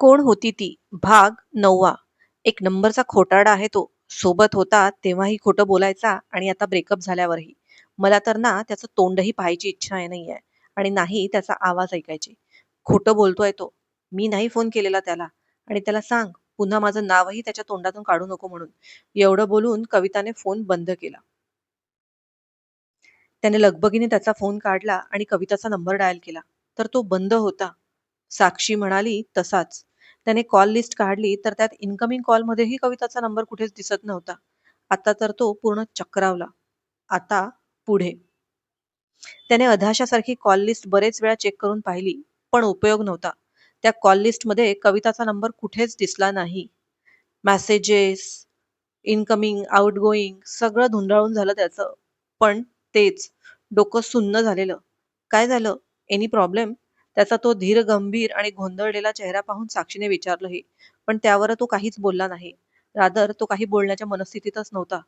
कोण होती ती? भाग नववा. एक नंबरचा खोटाडा आहे तो. सोबत होता तेव्हाही खोटं बोलायचा आणि आता ब्रेकअप झाल्यावरही. मला तर ना त्याचं तोंडही पाहायची इच्छा नाही आहे आणि नाही त्याचा आवाज ऐकायची. खोटं बोलतोय तो. मी नाही फोन केलेला त्याला. आणि त्याला सांग पुन्हा माझं नावही त्याच्या तोंडातून काढू नको म्हणून. एवढं बोलून कविताने फोन बंद केला. त्याने लगबगीने त्याचा फोन काढला आणि कविताचा नंबर डायल केला. तर तो बंद होता. साक्षी म्हणाली तसाच. त्याने कॉल लिस्ट काढली तर त्यात इनकमिंग कॉलमध्येही कविताचा नंबर कुठेच दिसत नव्हता. आता तर तो पूर्ण चक्रावला. आता पुढे. त्याने अधाशासारखी कॉल लिस्ट बरेच वेळा चेक करून पाहिली पण उपयोग नव्हता. त्या कॉल लिस्टमध्ये कविताचा नंबर कुठेच दिसला नाही. मॅसेजेस इनकमिंग आउटगोईंग सगळं धुंडाळून झालं त्याचं. पण तेच डोकं सुन्न झालेलं. काय झालं? एनी प्रॉब्लेम त्याचा तो धीर गंभीर आणि गोंधळलेला चेहरा पाहून साक्षीने विचारलंही पण त्यावर तो काहीच बोलला नाही. रादर तो काही बोलण्याच्या मनस्थितीतच नव्हता.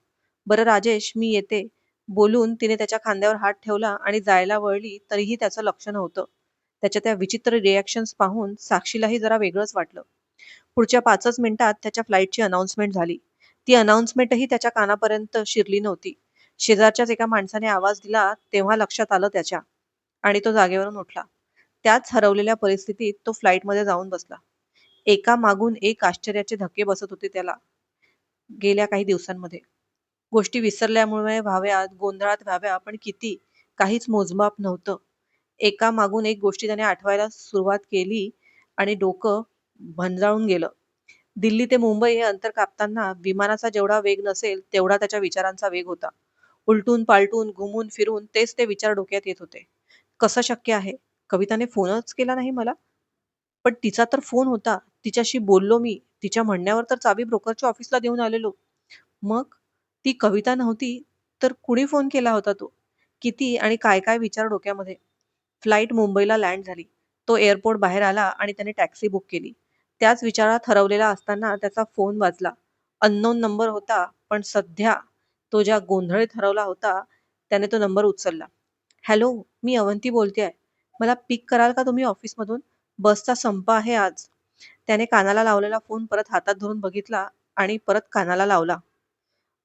बरं राजेश मी येते. बोलून तिने त्याच्या खांद्यावर हात ठेवला आणि जायला वळली तरीही त्याचं लक्ष नव्हतं. त्याच्या त्या विचित्र रिॲक्शन्स पाहून साक्षीलाही जरा वेगळंच वाटलं. पुढच्या पाचच मिनिटात त्याच्या फ्लाईटची अनाउन्समेंट झाली. ती अनाउन्समेंटही त्याच्या कानापर्यंत शिरली नव्हती. शेजारच्याच एका माणसाने आवाज दिला तेव्हा लक्षात आलं त्याच्या. आणि तो जागेवरून उठला. त्याच हरवलेल्या परिस्थितीत तो फ्लाईटमध्ये जाऊन बसला. एका मागून एक आश्चर्याचे धक्के बसत होते त्याला गेल्या काही दिवसांमध्ये. गोष्टी विसरल्यामुळे व्हाव्यात गोंधळात व्हाव्या पण किती? काहीच मोजमाप नव्हतं. एका मागून एक गोष्टी त्याने आठवायला सुरुवात केली आणि डोकं भंजाळून गेलं. दिल्ली ते मुंबई हे अंतर कापताना विमानाचा जेवढा वेग नसेल तेवढा त्याच्या विचारांचा वेग होता. उलटून पालटून घुमून फिरून तेच ते विचार डोक्यात येत होते. कसं शक्य आहे? कविताने फोनच केला नाही मला. पण तिचा तर फोन होता. तिच्याशी बोललो मी. तिच्या म्हणण्यावर तर चावी ब्रोकरच्या ऑफिसला देऊन आलेलो. मग ती कविता नव्हती तर कुणी फोन केला होता तो? किती आणि काय काय विचार डोक्यामध्ये? फ्लाईट मुंबईला लँड झाली. तो एअरपोर्ट बाहेर आला आणि त्याने टॅक्सी बुक केली. त्याच विचारात हरवलेला असताना त्याचा फोन वाजला. अननोन नंबर होता पण सध्या तो ज्या गोंधळीत हरवला होता त्याने तो नंबर उचलला. हॅलो मी अवंती बोलते आहे मला पिक कराल का तुम्ही ऑफिसमधून बसचा संप आहे आज. त्याने कानाला लावलेला फोन परत हातात धरून बघितला आणि परत कानाला लावला.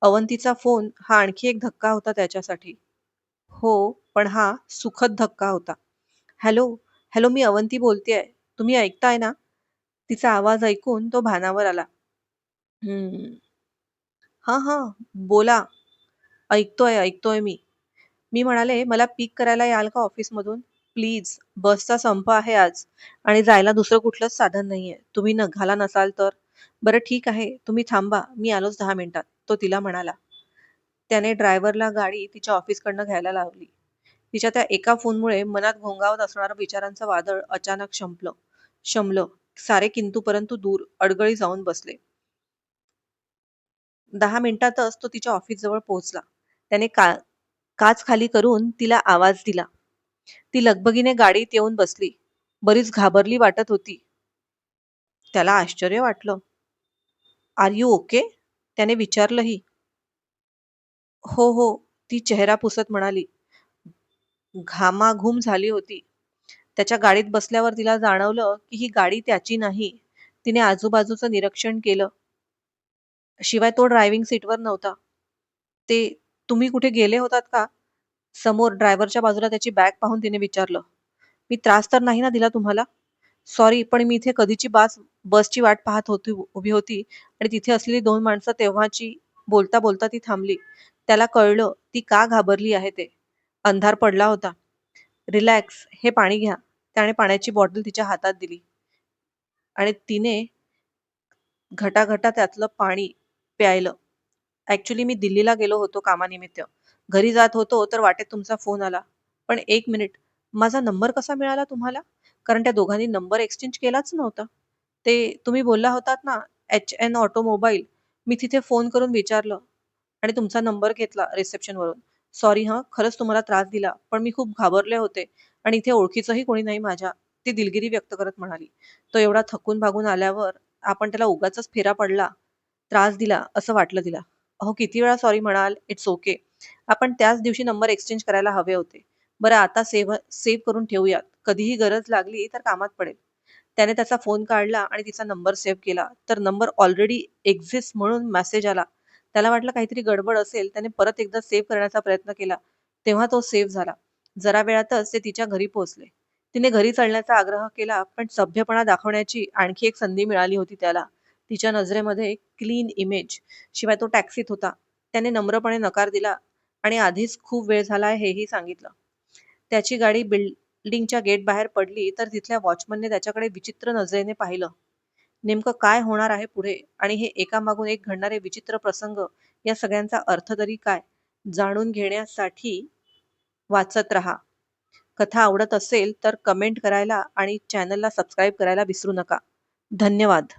अवंतीचा फोन हा आणखी एक धक्का होता त्याच्यासाठी. हो पण हा सुखद धक्का होता. हॅलो हॅलो मी अवंती बोलतेय. तुम्ही ऐकताय ना? तिचा आवाज ऐकून तो भानावर आला. हम्म. हा हा बोला. ऐकतोय ऐकतोय मी. मी म्हणाले मला पिक करायला याल का ऑफिसमधून प्लीज बसचा संप आहे आज आणि जायला दुसरं कुठलंच साधन नाहीये. तुम्ही घाला नसाल तर. बरं ठीक आहे. तुम्ही थांबा. मी आलोच दहा मिनिटात. तो तिला म्हणाला. त्याने ड्रायव्हरला गाडी तिच्या ऑफिसकडनं घ्यायला लावली. तिच्या त्या एका फोनमुळे मनात घोंगावत असणारं विचारांचं वादळ अचानक शंपलं. शमलं सारे किंतू परंतु दूर अडगळी जाऊन बसले. दहा मिनिटातच तो तिच्या ऑफिस जवळ पोहोचला. त्याने का काच खाली करून तिला आवाज दिला. ती लगबगीने गाडीत येऊन बसली. बरीच घाबरली वाटत होती. त्याला आश्चर्य वाटलं. Are you okay? त्याने विचारलंही. हो हो ती चेहरा पुसत म्हणाली. घामाघूम झाली होती. त्याच्या गाडीत बसल्यावर तिला जाणवलं की ही गाडी त्याची नाही. तिने आजूबाजूचं निरीक्षण केलं. शिवाय तो ड्रायव्हिंग सीटवर नव्हता. ते तुम्ही कुठे गेले होतात का? समोर ड्रायव्हरच्या बाजूला त्याची बॅग पाहून तिने विचारलं मी त्रास तर नाही ना दिला तुम्हाला? सॉरी पण मी इथे कधीची बस बसची वाट पाहत होती उभी होती आणि तिथे असलेली दोन माणसं तेव्हाची बोलता बोलता ती थांबली. त्याला कळलं ती का घाबरली आहे ते. अंधार पडला होता. रिलॅक्स हे पाणी घ्या. त्याने पाण्याची बॉटल तिच्या हातात दिली. आणि तिने घटाघटा त्यातलं पाणी प्यायलं. ऍक्च्युली मी दिल्लीला गेलो होतो कामानिमित्त. घरी जात होतो तर वाटेत तुमचा फोन आला. पण एक मिनिट माझा नंबर कसा मिळाला तुम्हाला? कारण त्या दोघांनी नंबर एक्सचेंज केलाच नव्हता. ते तुम्ही बोलला होतात ना एच एन ऑटोमोबाईल मी तिथे फोन करून विचारलं आणि तुमचा नंबर घेतला रिसेप्शनवरून सॉरी हां खरंच तुम्हाला त्रास दिला पण मी खूप घाबरले होते आणि इथे ओळखीचंही कोणी नाही माझ्या ती दिलगिरी व्यक्त करत म्हणाली. तो एवढा थकून भागून आल्यावर आपण त्याला उगाच फेरा पडला त्रास दिला असं वाटलं तिला. अहो किती वेळा सॉरी म्हणाल इट्स ओके आपण त्याच दिवशी नंबर एक्सचेंज करायला हवे होते. बरं आता सेव्ह सेव्ह करून ठेवूयात. कधीही गरज लागली तर कामात पडेल. त्याने त्याचा फोन काढला आणि तिचा नंबर सेव्ह केला. तर नंबर ऑलरेडी एक्झिस्ट म्हणून मेसेज आला. त्याला वाटलं काहीतरी गडबड असेल त्याने परत एकदा सेव्ह करण्याचा प्रयत्न केला. तेव्हा तो सेव्ह झाला. जरा वेळातच ते तिच्या घरी पोहोचले. तिने घरी चढण्याचा आग्रह केला पण सभ्यपणा दाखवण्याची आणखी एक संधी मिळाली होती त्याला. तिच्या नजरेमध्ये क्लीन इमेज शिवाय तो टॅक्सीत होता. त्याने नम्रपणे नकार दिला आणि आधीच खूप वेळ झाला आहे हेही सांगितलं. त्याची गाडी बिल्डिंगच्या गेट बाहेर पडली तर तिथल्या वॉचमनने त्याच्याकडे विचित्र नजरेने पाहिलं. नेमकं काय होणार आहे पुढे? आणि हे एकामागून एक घडणारे विचित्र प्रसंग या सगळ्यांचा अर्थ तरी काय? जाणून घेण्यासाठी वाचत राहा. कथा आवडत असेल तर कमेंट करायला आणि चॅनलला सबस्क्राईब करायला विसरू नका. धन्यवाद.